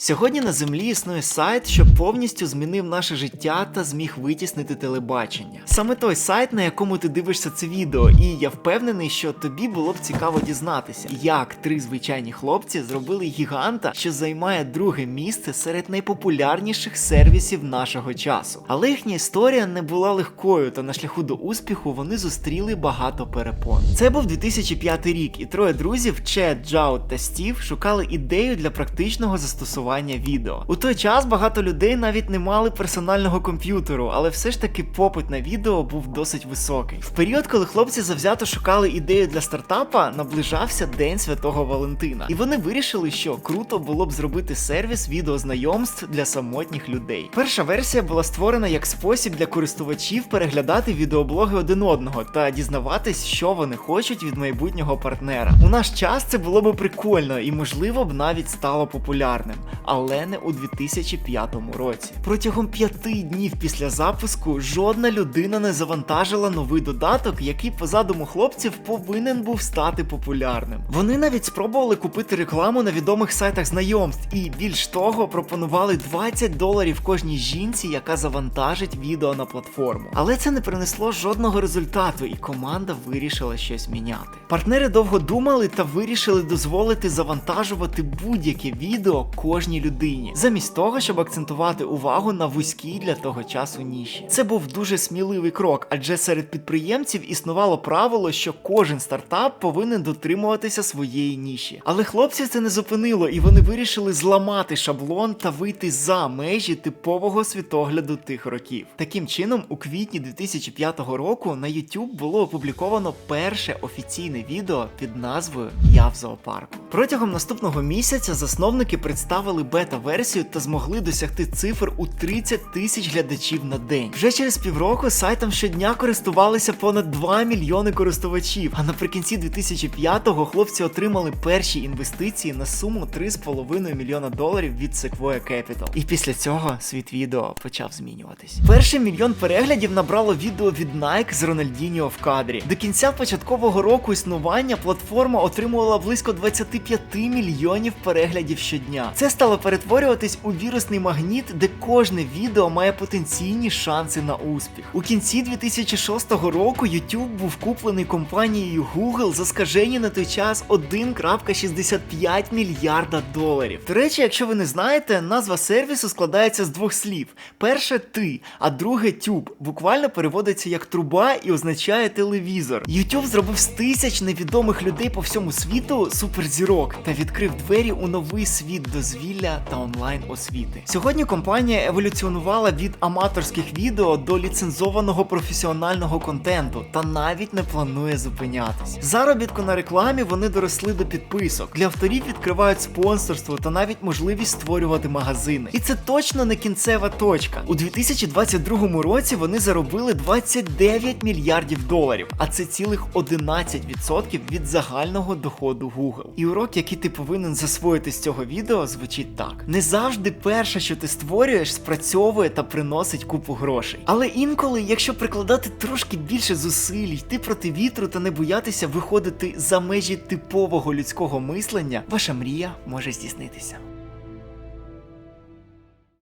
Сьогодні на землі існує сайт, що повністю змінив наше життя та зміг витіснити телебачення. Саме той сайт, на якому ти дивишся це відео, і я впевнений, що тобі було б цікаво дізнатися, як три звичайні хлопці зробили гіганта, що займає друге місце серед найпопулярніших сервісів нашого часу. Але їхня історія не була легкою, та на шляху до успіху вони зустріли багато перепон. Це був 2005 рік, і троє друзів Чет, Джаут та Стів шукали ідею для практичного застосування відео. У той час багато людей навіть не мали персонального комп'ютеру, але все ж таки попит на відео був досить високий. В період, коли хлопці завзято шукали ідею для стартапа, наближався День Святого Валентина, і вони вирішили, що круто було б зробити сервіс відеознайомств для самотніх людей. Перша версія була створена як спосіб для користувачів переглядати відеоблоги один одного та дізнаватись, що вони хочуть від майбутнього партнера. У наш час це було б прикольно і, можливо, б навіть стало популярним, але не у 2005 році. Протягом п'яти днів після запуску жодна людина не завантажила новий додаток, який по задуму хлопців повинен був стати популярним. Вони навіть спробували купити рекламу на відомих сайтах знайомств, і більш того, пропонували 20 доларів кожній жінці, яка завантажить відео на платформу. Але це не принесло жодного результату, і команда вирішила щось міняти. Партнери довго думали та вирішили дозволити завантажувати будь-яке відео кожній людині, замість того, щоб акцентувати увагу на вузькій для того часу ніші. Це був дуже сміливий крок, адже серед підприємців існувало правило, що кожен стартап повинен дотримуватися своєї ніші. Але хлопців це не зупинило, і вони вирішили зламати шаблон та вийти за межі типового світогляду тих років. Таким чином, у квітні 2005 року на YouTube було опубліковано перше офіційне відео під назвою Я в зоопарку. Протягом наступного місяця засновники представили бета-версію та змогли досягти цифр у 30 тисяч глядачів на день. Вже через півроку сайтом щодня користувалися понад 2 мільйони користувачів. А наприкінці 2005-го хлопці отримали перші інвестиції на суму 3,5 мільйона доларів від Sequoia Capital. І після цього світ відео почав змінюватись. Перший мільйон переглядів набрало відео від Nike з Рональдіньо в кадрі. До кінця початкового року існування платформа отримувала близько 25 мільйонів переглядів щодня. Це стало перетворюватись у вірусний магніт, де кожне відео має потенційні шанси на успіх. У кінці 2006 року YouTube був куплений компанією Google за скажені на той час 1,65 мільярда доларів. До речі, якщо ви не знаєте, назва сервісу складається з двох слів: перше ти, а друге тюб. Буквально переводиться як труба і означає телевізор. YouTube зробив з тисяч невідомих людей по всьому світу суперзірок та відкрив двері у новий світ дозвілля та онлайн освіти. Сьогодні компанія еволюціонувала від аматорських відео до ліцензованого професіонального контенту та навіть не планує зупинятись. Заробітку на рекламі вони доросли до підписок. Для авторів відкривають спонсорство та навіть можливість створювати магазини. І це точно не кінцева точка. У 2022 році вони заробили 29 мільярдів доларів, а це цілих 11% від загального доходу Google. І урок, який ти повинен засвоїти з цього відео, звучить так: не завжди перше, що ти створюєш, спрацьовує та приносить купу грошей. Але інколи, якщо прикладати трошки більше зусиль, йти проти вітру та не боятися виходити за межі типового людського мислення, ваша мрія може здійснитися.